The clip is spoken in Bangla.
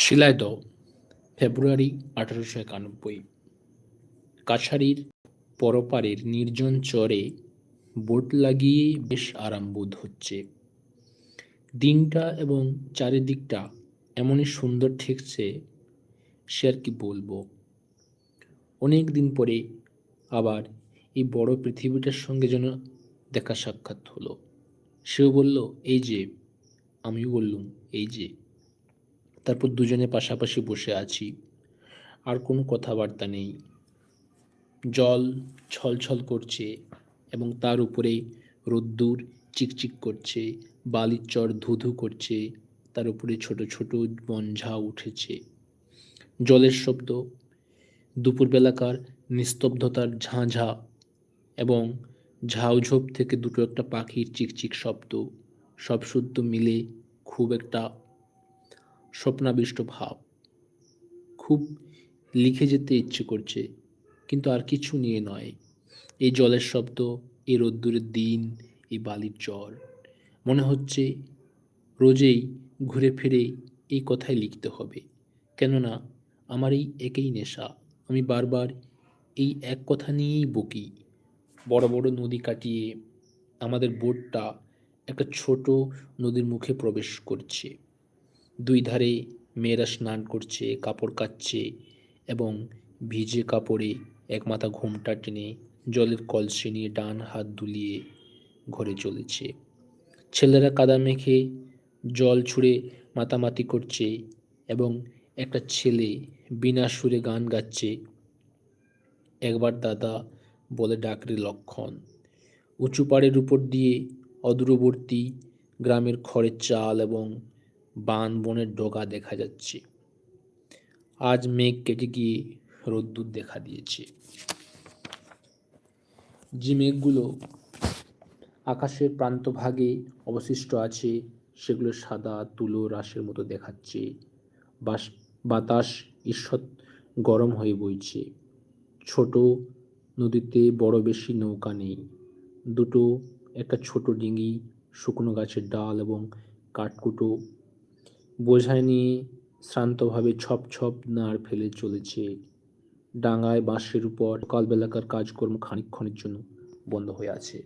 শিলাইদহ ফেব্রুয়ারি আঠারোশো একানব্বই। কাছারির পরপারের নির্জন চরে বোট লাগিয়ে বেশ আরাম বোধ হচ্ছে। দিনটা এবং চারিদিকটা এমনই সুন্দর ঠেকছে, সে আর কি বলব। অনেক দিন পরে আবার এই বড় পৃথিবীটার সঙ্গে যেন দেখা সাক্ষাৎ হলো। সেও বলল, এই যে, আমিও বললুম, এই যে। তারপর দুজনে পাশাপাশি বসে আছি। আর কোনো কথাবার্তা নেই। জল ছলছল করছে এবং তার উপরে রোদ্দুর চিকচিক করছে, বালির চর ধুধু করছে, তার উপরে ছোট ছোট বনঝা উঠেছে। জলের শব্দ, দুপুরবেলাকার নিস্তব্ধতার ঝাঁঝা এবং ঝাউঝোপ থেকে দুটো একটা পাখির চিকচিক শব্দ, সব শুদ্ধ মিলে খুব একটা স্বপ্নাবিষ্ট ভাব। খুব লিখে যেতে ইচ্ছে করছে, কিন্তু আর কিছু নিয়ে নয়। এই জলের শব্দ, এই রোদ্দুরের দিন, এই বালির চর মনে হচ্ছে রোজেই ঘুরে ফিরে এই কথাই লিখতে হবে। কেননা, আমার এই একেই নেশা। আমি বারবার এই এক কথা নিয়েই বকি। বড় বড় নদী কাটিয়ে আমাদের বোটটা একটা ছোট নদীর মুখে প্রবেশ করছে। দুই ধারে মেয়েরা স্নান করছে, কাপড় কাচ্ছে এবং ভিজে কাপড়ে এক মাথা ঘোমটা টেনে জলের কলসে নিয়ে ডান হাত দুলিয়ে ঘরে চলেছে। ছেলেরা কাদা মেখে জল ছুঁড়ে মাতামাতি করছে এবং একটা ছেলে বিনা সুরে গান গাচ্ছে। একবার দাদা বলে ডাকরে লক্ষণ। উঁচু পাড়ের উপর দিয়ে অদূরবর্তী গ্রামের খড়ের চাল এবং বান বনের ডগা দেখা যাচ্ছে। আজ মেঘ কেটে গিয়ে রোদ্দুর দেখা দিয়েছে। যে মেঘগুলো আকাশের প্রান্তভাগে অবশিষ্ট আছে, সেগুলো সাদা তুলো রাশের মতো দেখাচ্ছে। বাস, বাতাস ঈষৎ গরম হয়ে বইছে। ছোট নদীতে বড় বেশি নৌকা নেই। দুটো, একটা ছোট ডিঙি, শুকনো গাছের ডাল এবং কাঠকুটো বোঝায় নিয়ে শ্রান্তভাবে ছপ ছপ নাড় ফেলে চলেছে। ডাঙায় বাঁশের উপর কালবেলাকার কাজকর্ম খানিকক্ষণের জন্য বন্ধ হয়ে আছে।